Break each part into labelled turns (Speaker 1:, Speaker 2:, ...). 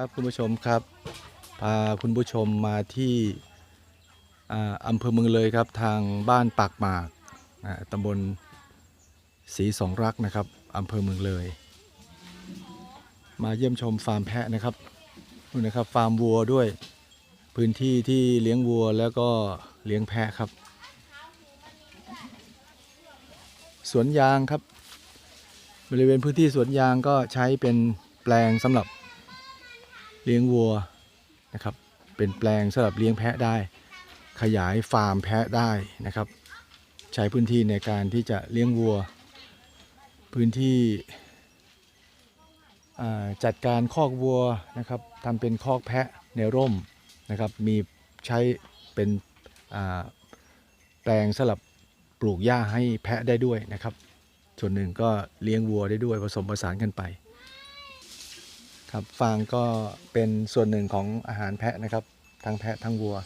Speaker 1: ครับคุณผู้ชมครับพาคุณผู้ชมมาที่อาอำเภอเมืองเลยครับทางบ้านปากหมากอ่าตำบลศรีสองรักนะครับอำเภอเมืองเลย มาเยี่ยมชมฟาร์มแพะนะครับนู่นนะครับฟาร์มวัวด้วยพื้นที่ที่เลี้ยงวัวแล้วก็เลี้ยงแพะครับ สวนยางครับ บริเวณพื้นที่สวนยางก็ใช้เป็นแปลงสำหรับ เลี้ยงวัวนะครับ เป็นแปลงสำหรับเลี้ยงแพะได้ ขยายฟาร์มแพะได้นะครับ ใช้พื้นที่ในการที่จะเลี้ยงวัว พื้นที่จัดการคอกวัวนะครับทำเป็นคอกแพะในร่มนะครับ มีใช้เป็นแปลงสำหรับปลูกหญ้าให้แพะได้ด้วยนะครับ ส่วนหนึ่งก็เลี้ยงวัวได้ด้วยผสมผสานกันไป ครับฟางก็เป็นส่วนหนึ่งของอาหารแพะนะครับ ทั้งแพะทั้งวัว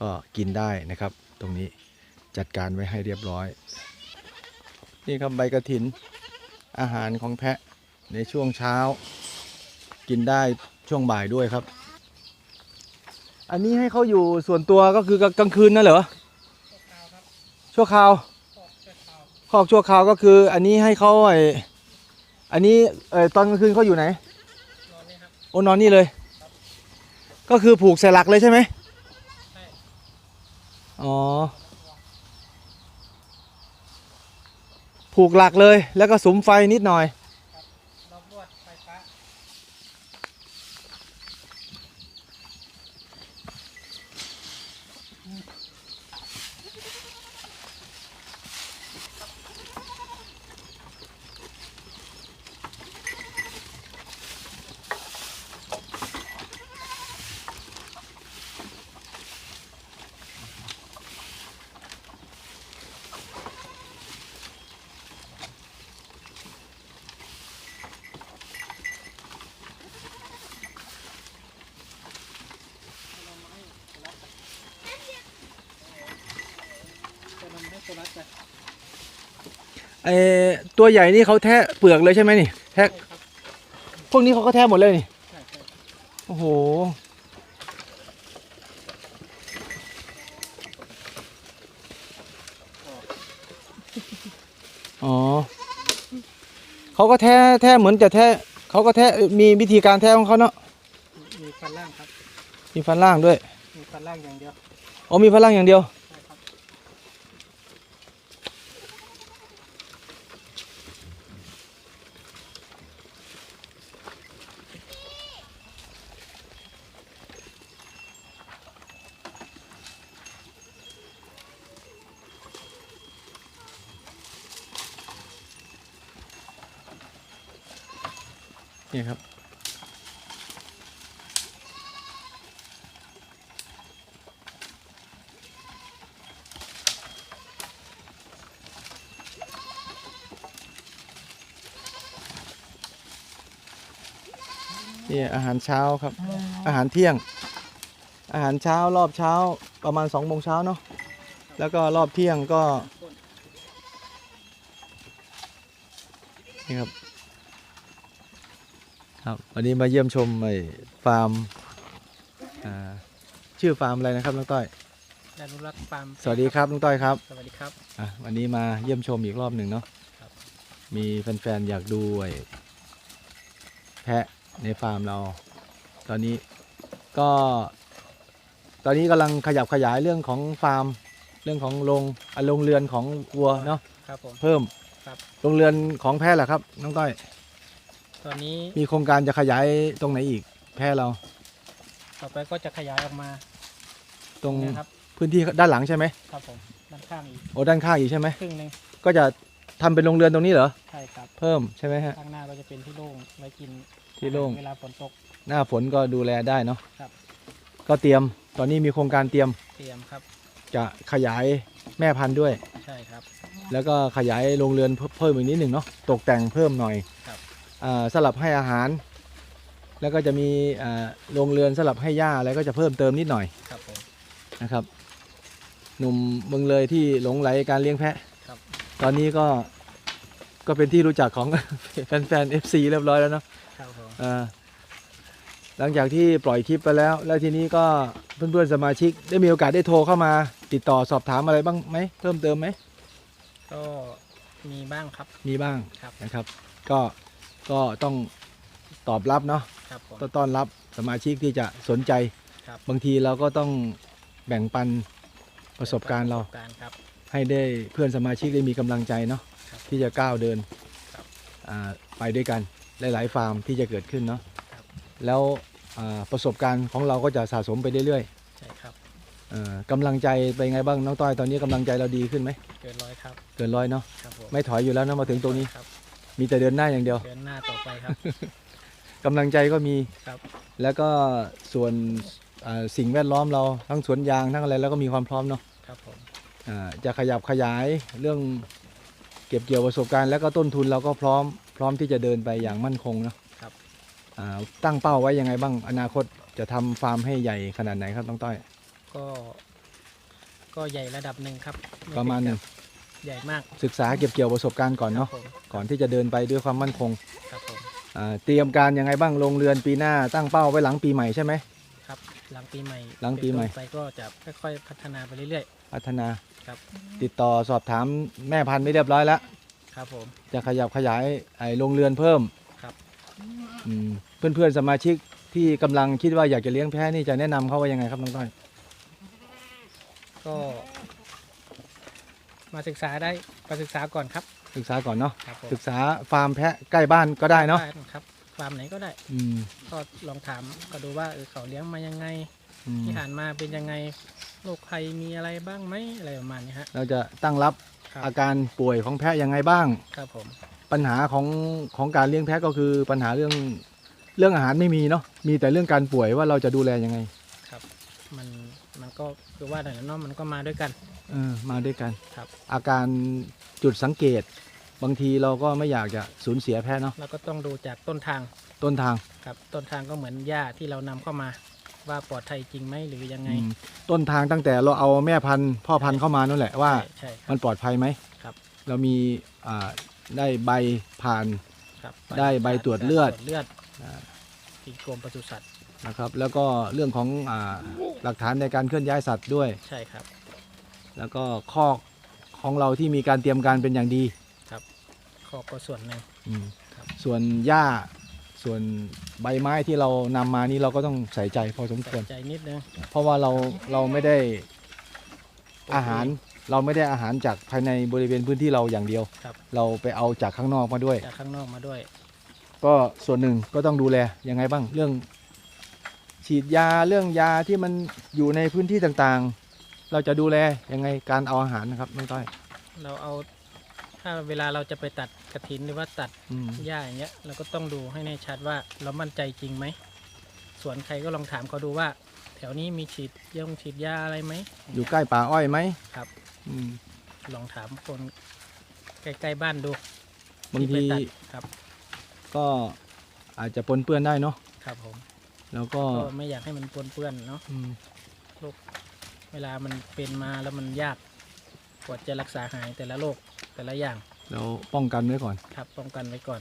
Speaker 1: ก็กินได้นะครับ ตรงนี้จัดการไว้ให้เรียบร้อย นี่ครับใบกระถิน อาหารของแพะในช่วงเช้า กินได้ช่วงบ่ายด้วยครับ อันนี้ให้เขาอยู่ส่วนตัวก็คือกลางคืนนั่นเหรอชั่วคราวคอกชั่วคราวก็คืออันนี้ให้เขาไออันนี้เออตอนกลางคืนเขาอยู่ไหน โอ้นอนนี่เลย ก็คือผูกใส่หลักเลยใช่ไหมอ๋อ ผูกหลักเลยแล้วก็สุมไฟนิดหน่อย
Speaker 2: รอบลวดไฟฟ้า จะนำให้โซลัสไป
Speaker 1: เออตัวใหญ่นี่เขาแทะเปลือกเลยใช่ไหมนี่แทะ
Speaker 2: ใช่ครับ
Speaker 1: พวกนี้เขาก็แทะหมดเลยนี่
Speaker 2: ใช่ใช่
Speaker 1: โอ้โหอ๋อเขาก็แท้แท้เหมือนจะแท้เขาก็แท้มีวิธีการแท้ของเขาเนาะ
Speaker 2: มีฟันล่างครับ
Speaker 1: มีฟันล่างด้วย
Speaker 2: มีฟันล่างอย่างเดียว
Speaker 1: อ๋อมีฟันล่างอย่างเดียว นี่ครับ นี่อาหารเช้าครับ อาหารเที่ยง อาหารเช้ารอบเช้าประมาณสองโมงเช้าเนาะแล้วก็รอบเที่ยงก็ นี่ครับ ครับวันนี้มาเยี่ยมชมไอ้ฟาร์มอ่าชื่อฟาร์มอะไรนะครับน้องต้อย
Speaker 2: อนุรักษ์ฟาร์ม
Speaker 1: สวัสดีครับน้องต้อยครับ
Speaker 2: สวัสดีครับ
Speaker 1: อะวันนี้มาเยี่ยมชมอีกรอบหนึ่งเนาะ
Speaker 2: ครับ
Speaker 1: มีแฟนๆอยากดูไอ้แพะในฟาร์มเรา ตอนนี้ก็ ตอนนี้กำลังขยับขยายเรื่องของฟาร์ม เรื่องของโรงอะโรงเรือนของวัวเนาะ
Speaker 2: ครับผม
Speaker 1: เพิ่ม
Speaker 2: ครับ
Speaker 1: โรงเรือนของแพะแหละครับน้องต้อย
Speaker 2: ตอนนี้
Speaker 1: มีโครงการจะขยายตรงไหนอีก แพะเรา
Speaker 2: ต่อไปก็จะขยายออกมา
Speaker 1: ตรง
Speaker 2: นะครับ
Speaker 1: พื้นที่ด้านหลังใช่ไหม
Speaker 2: ครับผมด้านข้างอีก
Speaker 1: โอ้ด้านข้างอีกใช่ไหม
Speaker 2: ครึ่งหนึ่ง
Speaker 1: ก็จะทำเป็นโรงเรือนตรงนี้เหรอ
Speaker 2: ใช่ครับ
Speaker 1: เพิ่มใช่ไหมฮะ
Speaker 2: ข้างหน้าก็จะเป็นที่โล่งไว้กิน
Speaker 1: ที่โล่ง
Speaker 2: เวลาฝนตก
Speaker 1: หน้าฝนก็ดูแลได้เนาะ
Speaker 2: ครับ
Speaker 1: ก็เตรียมตอนนี้มีโครงการเตรียม
Speaker 2: เตรียมครับ
Speaker 1: จะขยายแม่พันธุ์ด้วย
Speaker 2: ใช่ครับ
Speaker 1: แล้วก็ขยายโรงเรือนเพิ่มเพิ่มอีกนิดหนึ่งเนาะตกแต่งเพิ่มหน่อย
Speaker 2: ครับ
Speaker 1: อ่า สลับให้อาหาร แล้วก็จะมีอ่าโรงเรือนสลับให้หญ้าอะไรก็จะเพิ่มเติมนิดหน่อย
Speaker 2: ครับผม
Speaker 1: นะครับ หนุ่มเมืองเลยที่หลงไหลการเลี้ยงแพะ
Speaker 2: ครับ
Speaker 1: ตอนนี้ก็ก็เป็นที่รู้จักของแฟนๆ FC เรียบร้อยแล้วเนาะ
Speaker 2: ครับผม
Speaker 1: อ่าหลังจากที่ปล่อยคลิปไปแล้ว แล้วทีนี้ก็เพื่อนๆสมาชิก ได้มีโอกาสได้โทรเข้ามา ติดต่อสอบถามอะไรบ้างไหมเพิ่มเติมไหม
Speaker 2: ก็มีบ้างครับ
Speaker 1: มีบ้าง
Speaker 2: ครับ
Speaker 1: นะครับ ก็ ก็ต้องตอบรับเนาะ
Speaker 2: ครับผม
Speaker 1: ต้อนรับสมาชิกที่จะสนใจ
Speaker 2: ครับ
Speaker 1: บางทีเราก็ต้องแบ่งปันประสบการณ์เรา
Speaker 2: ประสบการณ์ครับ
Speaker 1: ให้ได้เพื่อนสมาชิกได้มีกำลังใจเนาะ
Speaker 2: ครับ
Speaker 1: ที่จะก้าวเดิน
Speaker 2: ครับ
Speaker 1: อ่าไปด้วยกันหลายๆฟาร์มที่จะเกิดขึ้นเนาะ
Speaker 2: ครับ
Speaker 1: แล้วอ่าประสบการณ์ของเราก็จะสะสมไปเรื่อย
Speaker 2: ใช่ครับ
Speaker 1: ๆเอ่อกำลังใจเป็นไงบ้างน้องต้อยตอนนี้กำลังใจเราดีขึ้นไหม
Speaker 2: เกินร้อยครับ
Speaker 1: เกินร้อยเนาะ
Speaker 2: ครับผม
Speaker 1: ไม่ถอยอยู่แล้วนะมาถึงตรงนี้
Speaker 2: ครับ
Speaker 1: มีแต่เดินหน้าอย่างเดียว
Speaker 2: เดินหน้าต่อไปครับ
Speaker 1: กำลังใจก็มี
Speaker 2: ครับ
Speaker 1: แล้วก็ส่วนอ่าสิ่งแวดล้อมเราทั้งสวนยางทั้งอะไรแล้วก็มีความพร้อมเนาะ
Speaker 2: ครับผม
Speaker 1: อ่าจะขยับขยายเรื่องเก็บเกี่ยวประสบการณ์ แล้วก็ต้นทุนเราก็พร้อม พร้อมที่จะเดินไปอย่างมั่นคงเนาะ
Speaker 2: ครับ
Speaker 1: อ่าตั้งเป้าไว้ยังไงบ้างอนาคตจะทำฟาร์มให้ใหญ่ขนาดไหนครับน้องต้อย
Speaker 2: ก็ ก็ใหญ่ระดับหนึ่งครับไป
Speaker 1: ระมาณหนึ่ง
Speaker 2: ใหญ่มาก
Speaker 1: ศึกษาเก็บเกี่ยวประสบการณ์ก่อน
Speaker 2: ครั
Speaker 1: เนาะ
Speaker 2: บผม
Speaker 1: ก่อนที่จะเดินไปด้วยความมั่นคง
Speaker 2: ครับผม
Speaker 1: อ่าเตรียมการยังไงบ้างลงเรือนปีหน้าตั้งเป้าไว้หลังปีใหม่ใช่ไหม
Speaker 2: ครับ หลังปีใหม่
Speaker 1: หลังปีใหม่
Speaker 2: เป็นต้นไปก็จะค่อยๆพัฒนาไปเรื่อย
Speaker 1: พัฒนา
Speaker 2: ครับ
Speaker 1: ติดต่อสอบถามแม่พันธุ์ไม่เรียบร้อยแล้ว
Speaker 2: ๆ ครับผม
Speaker 1: จะขยับขยายไอ้โรงเรือนเพิ่ม
Speaker 2: ครับ
Speaker 1: อืมเพื่อนๆสมาชิกที่กำลังคิดว่าอยากจะเลี้ยงแพะนี่จะแนะนำเขาว่ายังไงครับน้องต้อย
Speaker 2: ก็ มาศึกษาได้มาศึกษาก่อนครับ
Speaker 1: ศึกษาก่อนเนาะ
Speaker 2: ครับผม
Speaker 1: ศึกษาฟาร์มแพะใกล้บ้านก็ได้เนาะ
Speaker 2: ครับฟาร์มไหนก็ได้
Speaker 1: อืม
Speaker 2: ก็ลองถามก็ดูว่าเออเขาเลี้ยงมายังไง
Speaker 1: อืม
Speaker 2: ที่ผ่านมาเป็นยังไงโรคภัยมีอะไรบ้างไหมอะไรประมาณนี้ฮะ
Speaker 1: เราจะตั้งรับ
Speaker 2: ครับ
Speaker 1: อาการป่วยของแพะยังไงบ้าง
Speaker 2: ครับผม
Speaker 1: ปัญหาของของการเลี้ยงแพะก็คือปัญหาเรื่องเรื่องอาหารไม่มีเนาะมีแต่เรื่องการป่วยว่าเราจะดูแลยังไง
Speaker 2: ครับ มันมันก็คือว่าแต่ละเนาะมันก็มาด้วยกัน
Speaker 1: เออมาด้วยกัน
Speaker 2: ครับ
Speaker 1: อาการจุดสังเกต บางทีเราก็ไม่อยากจะสูญเสียแพะเนาะ
Speaker 2: เราก็ต้องดูจากต้นทาง
Speaker 1: ต้นทาง
Speaker 2: ครับ ต้นทางก็เหมือนหญ้าที่เรานำเข้ามา ว่าปลอดภัยจริงไหมหรือยังไง
Speaker 1: อืมต้นทางตั้งแต่เราเอาแม่พันธุ์พ่อพันธุ์เข้ามานั่นแหละว่า
Speaker 2: ใช่ใช่ครับ
Speaker 1: มันปลอดภัยไหม
Speaker 2: ครับ
Speaker 1: เรามีอ่าได้ใบผ่าน
Speaker 2: ครับ
Speaker 1: ได้ใบตรวจเลือด
Speaker 2: ตรวจเลือด
Speaker 1: อ่า
Speaker 2: ที่กรมปศุสัตว์
Speaker 1: นะครับ แล้วก็เรื่องของอาหลักฐานในการเคลื่อนย้ายสัตว์ด้วย
Speaker 2: ใช่ครับ
Speaker 1: แล้วก็ข้อกของเราที่มีการเตรียมการเป็นอย่างดี
Speaker 2: ข้อก็ส่วนหนึ่ง
Speaker 1: อืม
Speaker 2: ครับ
Speaker 1: ส่วนหญ้าส่วนใบไม้ที่เรานำมานี่เราก็ต้องใส่ใจพอสมคว
Speaker 2: ใส่
Speaker 1: ร
Speaker 2: ใจนิดนึง
Speaker 1: เพราะว่าเราเราไม่ได้อาหารเราไม่ได้อาหารจากภายในบริเวณพื้นที่เราอย่างเดียว
Speaker 2: ครับ
Speaker 1: เราไปเอาจากข้างนอกมาด้วย
Speaker 2: จากข้างนอกมาด้วย
Speaker 1: ก็ส่วนหนึ่งก็ต้องดูแลยังไงบ้างเรื่อง ฉีดยาเรื่องยาที่มันอยู่ในพื้นที่ต่างๆ เราจะดูแลยังไงการเอาอาหารนะครับน้องต้อย
Speaker 2: เราเอาถ้าเวลาเราจะไปตัดกระถินหรือว่าตัด
Speaker 1: อืม
Speaker 2: หญ้าอย่างเงี้ยเราก็ต้องดูให้แน่ชัดว่าเรามั่นใจจริงไหมสวนใครก็ลองถามเขาดูว่า แถวนี้มีฉีดยงฉีดยาอะไรไหม
Speaker 1: อยู่ใกล้ป่าอ้อยไหม
Speaker 2: ครับ
Speaker 1: อืม
Speaker 2: ลองถามคนใกล้ๆบ้านดู
Speaker 1: บาง
Speaker 2: ไป
Speaker 1: ที
Speaker 2: ตัดครับ
Speaker 1: ก็อาจจะปนเปื้อนได้เนาะ
Speaker 2: ครับผม
Speaker 1: แล้วก็
Speaker 2: ก็ไม่อยากให้มันปนเปื้อนเนาะ
Speaker 1: อืม
Speaker 2: เวลามันเป็นมาแล้วมันยากกว่าจะรักษาหายแต่ละโรคแต่ละอย่าง
Speaker 1: เราป้องกันไว้ก่อน
Speaker 2: ครับป้องกันไว้ก่อน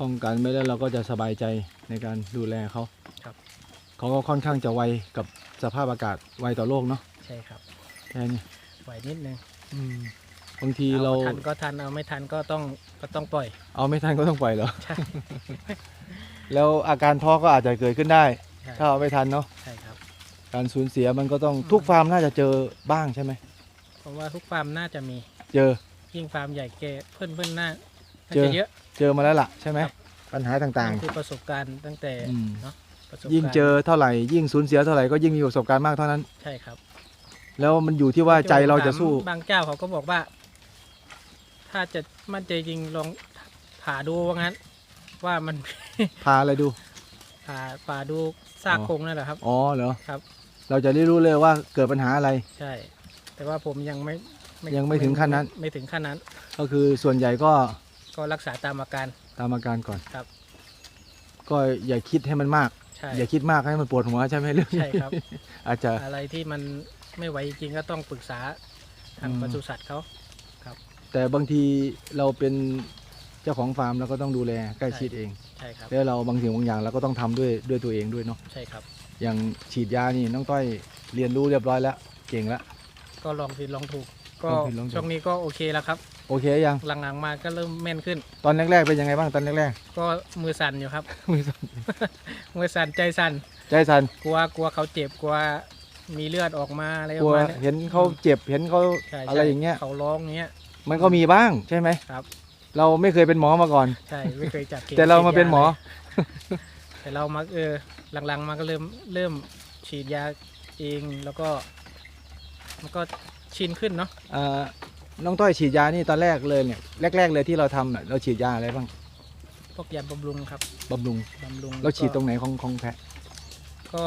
Speaker 1: ป้องกันไว้แล้วเราก็จะสบายใจในการดูแลเขา
Speaker 2: ครับ
Speaker 1: เขาก็ค่อนข้างจะไวกับสภาพอากาศไวต่อโลกเนาะ
Speaker 2: ใช่ครับ
Speaker 1: แค่นี้
Speaker 2: ไหวนิดนึง
Speaker 1: อืมบางทีเรา
Speaker 2: เอาทันก็ทันเอาไม่ทันก็ต้องก็ต้องปล่อย
Speaker 1: เอาไม่ทันก็ต้องปล่อยเหรอ
Speaker 2: ใช่
Speaker 1: แล้วอาการท้อก็อาจจะเกิดขึ้นได้
Speaker 2: ใช่
Speaker 1: ถ้าเอาไม่ทันเนาะ
Speaker 2: ใช่ครับ
Speaker 1: การสูญเสียมันก็ต้อง
Speaker 2: อืม
Speaker 1: ทุกฟาร์มน่าจะเจอบ้างใช่ไหม
Speaker 2: ผมว่าทุกฟาร์มน่าจะมี
Speaker 1: เจอ
Speaker 2: ยิ่งฟาร์มใหญ่แกเพื่อนเพื่อนๆน่าน่า
Speaker 1: เจอ
Speaker 2: จะเยอะ
Speaker 1: เจอมาแล้วล่ะใช่ไหม
Speaker 2: ครับ
Speaker 1: ปัญหาต่าง
Speaker 2: นั่นคือประสบการณ์ตั้งแต่
Speaker 1: อืม
Speaker 2: เนาะประสบ
Speaker 1: ๆ ยิ่ง
Speaker 2: การณ์
Speaker 1: เจอเท่าไหร่ยิ่งสูญเสียเท่าไหร่ก็ยิ่งมีประสบการณ์มากเท่านั้น
Speaker 2: ใช่ครับ
Speaker 1: แล้วมันอยู่ที่ว่าใจเราจะสู้
Speaker 2: บางเจ้าเขาก็บอกว่า ถ้าจะมั่นใจจริงลองผ่าดูว่างั้น ว่ามัน
Speaker 1: พาอะไรดู
Speaker 2: ผ่าผ่าดูซาก
Speaker 1: อ๋อ
Speaker 2: โครงนั่นแหละครับ
Speaker 1: อ๋อเหรอ
Speaker 2: ครับ
Speaker 1: เราจะได้รู้เลยว่าเกิดปัญหาอะไร
Speaker 2: ใช่ แต่ว่าผมยังไม่
Speaker 1: ยังไม่ถึงขั้นนั้น
Speaker 2: ไม่ถึงขั้นนั้น
Speaker 1: ก็คือส่วนใหญ่ก็
Speaker 2: ก็รักษาตามอาการ
Speaker 1: ตามอาการก่อน
Speaker 2: ครับ
Speaker 1: ก็อย่าคิดให้มันมาก
Speaker 2: ใช่
Speaker 1: อย่าคิดมากให้มันปวดหัวใช่ไหมเรื่องนี้
Speaker 2: ใช่ครับ
Speaker 1: อาจจะ
Speaker 2: อะไรที่มันไม่ไหวจริงๆก็ต้องปรึกษาทาง
Speaker 1: อืม
Speaker 2: ปศุสัตว์เขา
Speaker 1: แต่บางทีเราเป็น เจ้าของฟาร์มเราก็ต้องดูแลใกล้ชิดเอง
Speaker 2: ใช่ครับ
Speaker 1: แล้วเราบางสิ่งบางอย่างเราก็ต้องทำด้วยด้วยตัวเองด้วยเนาะ
Speaker 2: ใช่ครับ
Speaker 1: อย่างฉีดยานี่น้องต้อยเรียนรู้เรียบร้อยแล้วเก่งแล้ว
Speaker 2: ก็ลองผิดลองถูก ก็
Speaker 1: ลองผิดลองถูก
Speaker 2: ช่วงนี้ก็โอเคแล้วครับ
Speaker 1: โอเคยัง
Speaker 2: หลังๆมาก็เริ่มแม่นขึ้น
Speaker 1: ตอนแรกๆเป็นยังไงบ้างตอนแรก
Speaker 2: ก็มือสั่นอยู่ครับ
Speaker 1: ๆมือสั่น
Speaker 2: มือสั่นใจสั่น
Speaker 1: ใจสั่น
Speaker 2: กลัวกลัวเขาเจ็บกลัวมีเลือดออกมาอะไรป
Speaker 1: กลั
Speaker 2: ระ
Speaker 1: ว
Speaker 2: มาณเนี้ย
Speaker 1: เห็นเขาเจ็บเห็นเขา
Speaker 2: ใช่ใช่
Speaker 1: อะไรอย่างเงี้ย
Speaker 2: เขาร้องเงี้ย
Speaker 1: มันก็มีบ้างใช่ไหม
Speaker 2: ครับ
Speaker 1: เราไม่เคยเป็นหมอมาก่อน
Speaker 2: ใช่ไม่เคยจับข็
Speaker 1: แต่เรามาเป็นหมอ
Speaker 2: แต่เรามาเออหลังๆมาก็เริ่มเริ่มฉีดยาเองแล้วก็ มันก็ชินขึ้นเนาะ
Speaker 1: เอ่อน้องต้อยฉีดยานี่ตอนแรกเลยเนี่ยแรก ๆ เลยที่เราทำน่ะเราฉีดยาอะไรบ้าง
Speaker 2: พวกยาบำรุงครับ
Speaker 1: บำรุง
Speaker 2: บำรุง
Speaker 1: เราฉีดตรง
Speaker 2: ก็
Speaker 1: ไหนของของแพะ
Speaker 2: ก็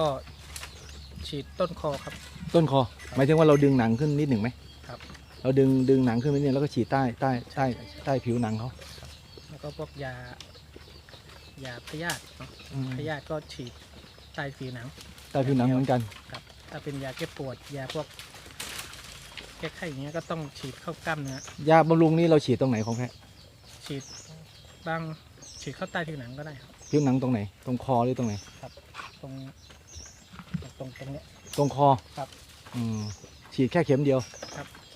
Speaker 2: ฉีดต้นคอครับ
Speaker 1: ต้นคอ หมายถึงว่าเราดึงหนังขึ้นนิดหนึ่งไหม
Speaker 2: ครับ
Speaker 1: เราดึงดึงหนังขึ้นไปนิดนึงแล้วก็ฉีดใต้ใต้ใต้ใต้ผิวหนังเขา
Speaker 2: แล้วก็พวกยายาพยาธิเนาะ
Speaker 1: อืม
Speaker 2: พยาธิก็ฉีดใต้ผิวหนัง
Speaker 1: ใต้ผิวหนังเหมือนกัน
Speaker 2: ครับ ถ้าเป็นยาแก้ปวดยาพวกแก้ไข้อย่างเงี้ยก็ต้องฉีดเข้ากล้ามเนื้อยา
Speaker 1: บำรุงนี่เราฉีดตรงไหนของแพะ
Speaker 2: ฉีดบ้างฉีดเข้าใต้ผิวหนังก็ได้ครับ
Speaker 1: ผิวหนังตรงไหน ตรงคอหรือตรงไหน
Speaker 2: ตรงตรงตรงเนี้ย
Speaker 1: ตรงคอ
Speaker 2: ครับ
Speaker 1: อืมฉีดแค่เข็มเดียว
Speaker 2: ครับเ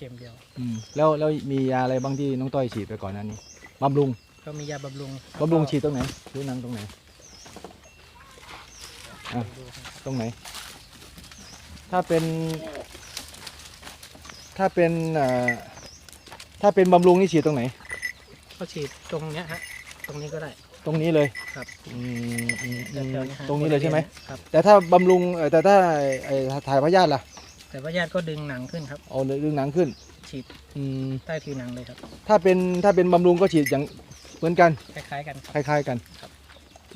Speaker 2: ข็มเดียว
Speaker 1: อืมแล้วแล้วมียาอะไรบ้างที่น้องต้อยฉีดไปก่อนหน้านี้บำรุง
Speaker 2: ก็มียาบำรุง
Speaker 1: บำรุง
Speaker 2: แล้วก็
Speaker 1: ฉีดตรงไหนผิวหนังตรงไหนอะ
Speaker 2: ดูครับ
Speaker 1: ตรงไหน ถ้าเป็น ถ้าเป็นเอ่อถ้าเป็นบำรุงนี่ฉีดตรงไหน
Speaker 2: ก็ฉีดตรงเนี้ยฮะ ตรงนี้ก็ได้
Speaker 1: ตรงนี้เลย
Speaker 2: ครับ
Speaker 1: อืมอืมอืม
Speaker 2: แถวๆฮะ
Speaker 1: ตรงนี้เลยใช่ไหม
Speaker 2: ครับ
Speaker 1: แต่ถ้าบำรุงเอ่อแต่ถ้าไอ้ถ่ายพยาธิล่ะ
Speaker 2: แต่ว่าญาติก็ดึงหนังขึ้นครับ
Speaker 1: เอาดึงหนังขึ้น
Speaker 2: ฉีด
Speaker 1: อืม
Speaker 2: ใต้ผิวหนังเลยครับ
Speaker 1: ถ้าเป็นถ้าเป็นบำรุงก็ฉีดอย่างเหมือนกัน
Speaker 2: คล้ายๆกันครับ
Speaker 1: คล้ายๆกัน
Speaker 2: ครับ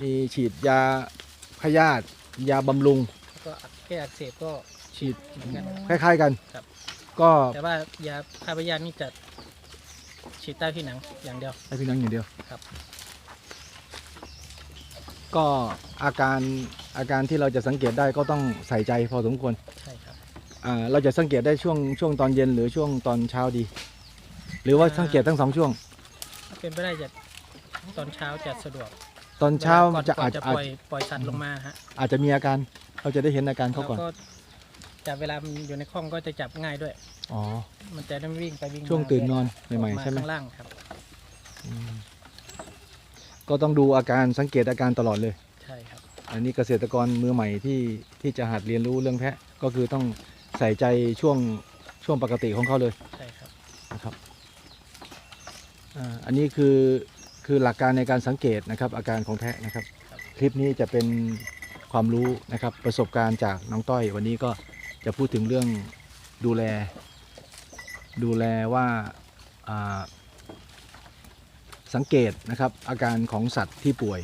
Speaker 1: มีฉีดยาพยาธิยาบำรุง
Speaker 2: แล้วก็แก้อักเสบก็
Speaker 1: ฉีด
Speaker 2: เหมือนกัน
Speaker 1: คล้ายๆกัน
Speaker 2: ครับ
Speaker 1: ก็
Speaker 2: แต่ว่ายาฆ่าพยาธินี่จะฉีดใต้ผิวหนังอย่างเดียว
Speaker 1: ให้พี่น้องอย่างเดียว
Speaker 2: ครับ
Speaker 1: ก็อาการอาการที่เราจะสังเกตได้ก็ต้องใส่ใจพอสมควร
Speaker 2: ใช่ครับ
Speaker 1: อ่า เราจะสังเกตได้ช่วงช่วงตอนเย็นหรือช่วงตอนเช้าดี หรือว่า
Speaker 2: อ่า
Speaker 1: สังเกตทั้งสองช่วง
Speaker 2: ถ้าเป็นไปได้จะตอนเช้าจะสะดวก
Speaker 1: ตอนเช้า
Speaker 2: ก่อน
Speaker 1: จะ
Speaker 2: ก่อ
Speaker 1: อาจ
Speaker 2: นจะ
Speaker 1: อา
Speaker 2: ป
Speaker 1: จ
Speaker 2: ล่อยปล่อยสัตว์ลงมาฮะ
Speaker 1: อาจจะมีอาการเราจะได้เห็นอาการเขา
Speaker 2: แล้ว
Speaker 1: ก่อน
Speaker 2: ก็จับเวลามันอยู่ในห้องก็จะจับง่ายด้วย
Speaker 1: อ๋อ
Speaker 2: มันจะได้ไม่วิ่งไปวิ่งมา
Speaker 1: ช่วงตื่นนอน
Speaker 2: ออก
Speaker 1: ใหม่
Speaker 2: มา
Speaker 1: ๆใช่ไหม
Speaker 2: ข้างล่างครับ
Speaker 1: อืมก็ต้องดูอาการสังเกตอาการตลอดเลย
Speaker 2: ใช่ครับ
Speaker 1: อันนี้เกษตรกรมือใหม่ที่ที่จะหัดเรียนรู้เรื่องแพะก็คือต้อง ใส่ใจช่วงช่วงปกติของเขาเลย
Speaker 2: ใช่ครับ
Speaker 1: นะครับอ่าอันนี้คือคือหลักการในการสังเกตนะครับ อาการของแพะนะครับ คลิปนี้จะเป็นความรู้นะครับประสบการณ์จากน้องต้อย วันนี้ก็จะพูดถึงเรื่องดูแล ดูแลว่าอ่าสังเกตนะครับ อาการของสัตว์ที่ป่วย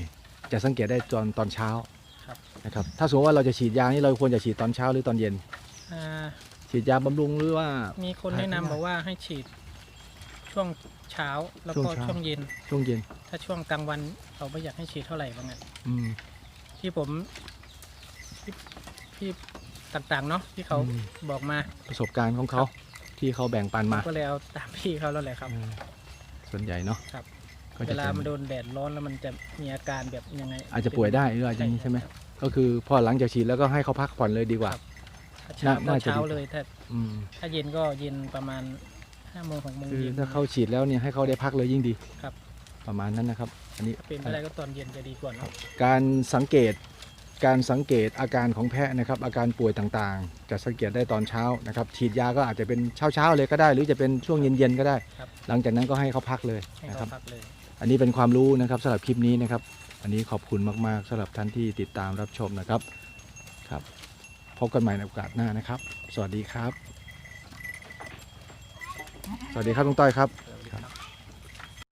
Speaker 1: จะสังเกตได้ตอนตอนเช้า
Speaker 2: ครับ
Speaker 1: นะครับ ถ้าสมมติว่าเราจะฉีดยานี่เราควรจะฉีดตอนเช้าหรือตอนเย็น
Speaker 2: อ่า
Speaker 1: ฉีดยาบำรุงหรือว่า
Speaker 2: มีคนแนะนำบอกว่าให้ฉีด ช่วงเช้าแล้วก็
Speaker 1: ช่วงเช้า
Speaker 2: ช่วงเย็น
Speaker 1: ช่วงเย็น
Speaker 2: ถ้าช่วงกลางวันเราไม่อยากให้ฉีดเท่าไหร่บางงั้น
Speaker 1: อืม
Speaker 2: ที่ผมที่ที่ต่างๆ เนาะที่เขา
Speaker 1: อืม
Speaker 2: บอกมา
Speaker 1: ประสบการณ์ของเขา ที่เขาแบ่งปันมา
Speaker 2: ก็เลยเอาตามพี่เขาแล้วแหละครับ
Speaker 1: อืมส่วนใหญ่เนาะ
Speaker 2: ครับ
Speaker 1: ก็
Speaker 2: เว
Speaker 1: จะ
Speaker 2: ลา
Speaker 1: เป็น
Speaker 2: มันโดนแดดร้อนแล้วมันจะมีอาการแบบยังไง
Speaker 1: อาจจะป่วยได้หรืออาจจะนี้ใช่ไหม
Speaker 2: ครับ
Speaker 1: ก็คือพอหลังจากฉีดแล้วก็ให้เขาพักผ่อนเลยดีกว่า
Speaker 2: ครับถ้า เช้า
Speaker 1: น่า
Speaker 2: ก็
Speaker 1: น่าจะ
Speaker 2: เช้า
Speaker 1: ดี
Speaker 2: เลยถ้า
Speaker 1: อืม
Speaker 2: ถ้าเย็นก็เย็นประมาณห้าโมงหกโมง
Speaker 1: คือ
Speaker 2: เย็น
Speaker 1: ถ้าเขาฉีดแล้วเนี่ยให้เขาได้พักเลยยิ่งดี
Speaker 2: ครับ
Speaker 1: ประมาณนั้นนะครับ อันนี้
Speaker 2: ถ้าเป็นไปได้ก็ตอนเย็นจะดีกว่าเนอะ
Speaker 1: การสังเกตการสังเกตอาการของแพะนะครับ อาการป่วยต่างๆ จะสังเกตได้ตอนเช้านะครับฉีดยาก็อาจจะเป็นเช้าๆเลยก็ได้ หรือจะเป็นช่วงเย็นๆก็ได้
Speaker 2: ครับ
Speaker 1: หลังจากนั้นก็ให้เขาพักเลย
Speaker 2: ให้
Speaker 1: นะค
Speaker 2: เขา
Speaker 1: รับ
Speaker 2: พักเลย
Speaker 1: อันนี้เป็นความรู้นะครับสำหรับคลิปนี้นะครับ อันนี้ขอบคุณมากๆสำหรับท่านที่ติดตามรับชมนะครับครับ พบกันใหม่ในโอกาสหน้านะครับ สวัสดีครับ สวัสดีครับลุงต้อยครับ